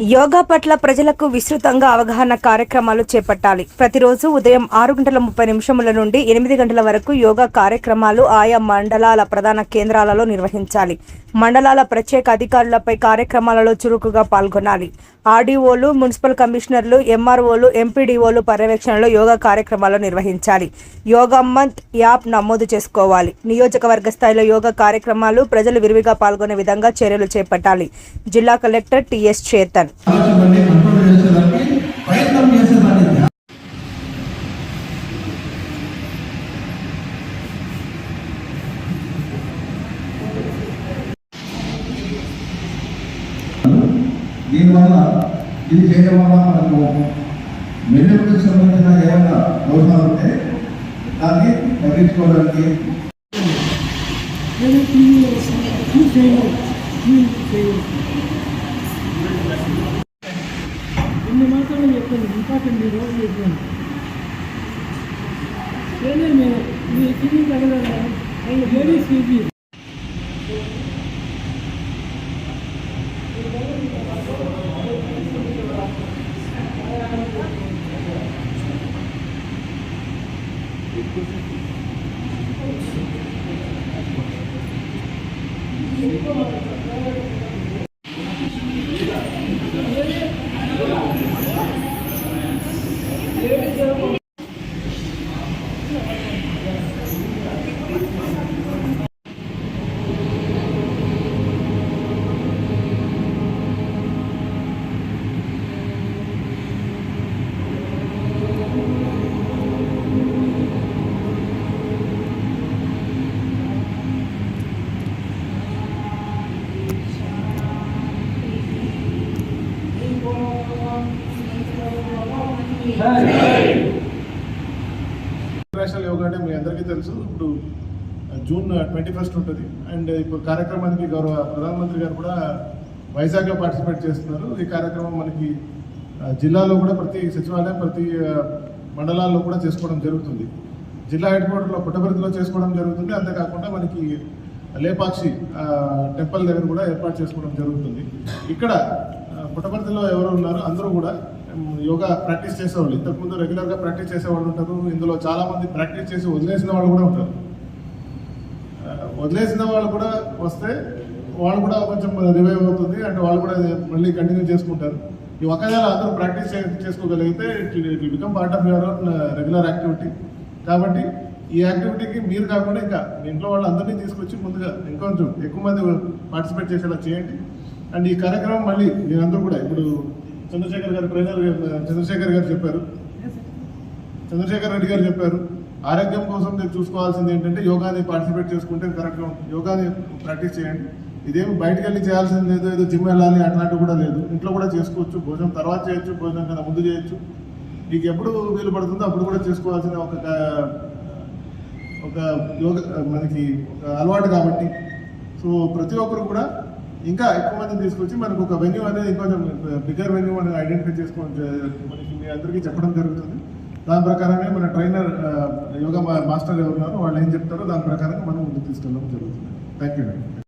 యోగా పట్ల ప్రజలకు విస్తృతంగా అవగాహన కార్యక్రమాలు చేపట్టాలి. ప్రతిరోజు ఉదయం ఆరు గంటల ముప్పై నిమిషముల నుండి ఎనిమిది గంటల వరకు యోగా కార్యక్రమాలు ఆయా మండలాల ప్రధాన కేంద్రాలలో నిర్వహించాలి. మండలాల ప్రత్యేక అధికారులపై కార్యక్రమాలలో చురుకుగా పాల్గొనాలి. ఆర్డీఓలు మున్సిపల్ కమిషనర్లు ఎంఆర్ఓలు ఎంపీడీఓలు పర్యవేక్షణలో యోగా కార్యక్రమాలు నిర్వహించాలి. యోగా మంత్ యాప్ నమోదు చేసుకోవాలి. నియోజకవర్గ స్థాయిలో యోగా కార్యక్రమాలు ప్రజలు విరివిగా పాల్గొనే విధంగా చర్యలు చేపట్టాలి. జిల్లా కలెక్టర్ టిఎస్ చేతన్. దీనివల్ల ఇది చేయడం వల్ల మనకు మెరుగులకు సంబంధించిన ఏమైనా దోషాలు ఉంటే దాన్ని తగ్గించుకోవడానికి ఇన్ని మాత్రమే చెప్పండి ఇంపార్టెంట్ మీరు రోజు చెప్పండి. ఏదే మీరు మీ తగ్గలేదు తగలరా లేడీస్ పీపీ ఇంటర్నేషనల్ యోగా అంటే మీ అందరికీ తెలుసు. ఇప్పుడు జూన్ ట్వంటీ ఫస్ట్ ఉంటుంది. అండ్ uh, ఇప్పుడు కార్యక్రమానికి గౌరవ ప్రధానమంత్రి గారు కూడా వైజాగ్లో పార్టిసిపేట్ చేస్తున్నారు. ఈ కార్యక్రమం మనకి జిల్లాలో కూడా ప్రతి సచివాలయం ప్రతి మండలాల్లో కూడా చేసుకోవడం జరుగుతుంది. జిల్లా హెడ్ క్వార్టర్లో పుట్టపర్తిలో చేసుకోవడం జరుగుతుంది. అంతేకాకుండా మనకి లేపాక్షి టెంపుల్ దగ్గర కూడా ఏర్పాటు చేసుకోవడం జరుగుతుంది. ఇక్కడ ఆ, పుట్టపర్తిలో ఎవరు ఉన్నారో అందరూ కూడా యోగా ప్రాక్టీస్ చేసేవాళ్ళు. ఇంతకుముందు రెగ్యులర్గా ప్రాక్టీస్ చేసేవాళ్ళు ఉంటారు. ఇందులో చాలామంది ప్రాక్టీస్ చేసి వదిలేసిన వాళ్ళు కూడా ఉంటారు. వదిలేసిన వాళ్ళు కూడా వస్తే వాళ్ళు కూడా కొంచెం రివైవ్ అవుతుంది అంటే వాళ్ళు కూడా మళ్ళీ కంటిన్యూ చేసుకుంటారు. ఈ ఒకవేళ అందరూ ప్రాక్టీస్ చేసుకోగలిగితే it become part of your own regular activity కాబట్టి ఈ యాక్టివిటీకి మీరు కాకుండా ఇంకా ఇంట్లో వాళ్ళందరినీ తీసుకొచ్చి ముందుగా ఇంకొంచెం ఎక్కువ మంది పార్టిసిపేట్ చేసేలా చేయండి. అండ్ ఈ కార్యక్రమం మళ్ళీ మీరందరూ కూడా ఇప్పుడు చంద్రశేఖర్ గారు ట్రైనర్ చంద్రశేఖర్ గారు చెప్పారు. చంద్రశేఖర్ రెడ్డి గారు చెప్పారు ఆరోగ్యం కోసం మీరు చూసుకోవాల్సింది ఏంటంటే యోగాని పార్టిసిపేట్ చేసుకుంటే కరెక్ట్గా ఉంటుంది. యోగాని ప్రాక్టీస్ చేయండి. ఇదేమి బయటకు వెళ్ళి చేయాల్సింది లేదు ఏదో జిమ్ వెళ్ళాలి అట్లాంటివి కూడా లేదు. ఇంట్లో కూడా చేసుకోవచ్చు. భోజనం తర్వాత చేయొచ్చు భోజనం కన్నా ముందు చేయొచ్చు. మీకు ఎప్పుడు వీలు పడుతుందో అప్పుడు కూడా చేసుకోవాల్సిన ఒక ఒక యోగ మనకి ఒక అలవాటు కాబట్టి. సో ప్రతి ఒక్కరు కూడా ఇంకా ఎక్కువ మందిని తీసుకొచ్చి మనకు ఒక వెన్యూ అనేది ఇంకొంచెం బిగ్గర్ వెన్యూ మనం ఐడెంటిఫై చేసుకోవడం మనకి మీ అందరికీ చెప్పడం జరుగుతుంది. దాని ప్రకారమే మన ట్రైనర్ యోగా మా- మాస్టర్ ఎవరున్నారో వాళ్ళు ఏం చెప్తారో దాని ప్రకారంగా మనం ముందుకు తీసుకెళ్ళడం జరుగుతుంది. Thank you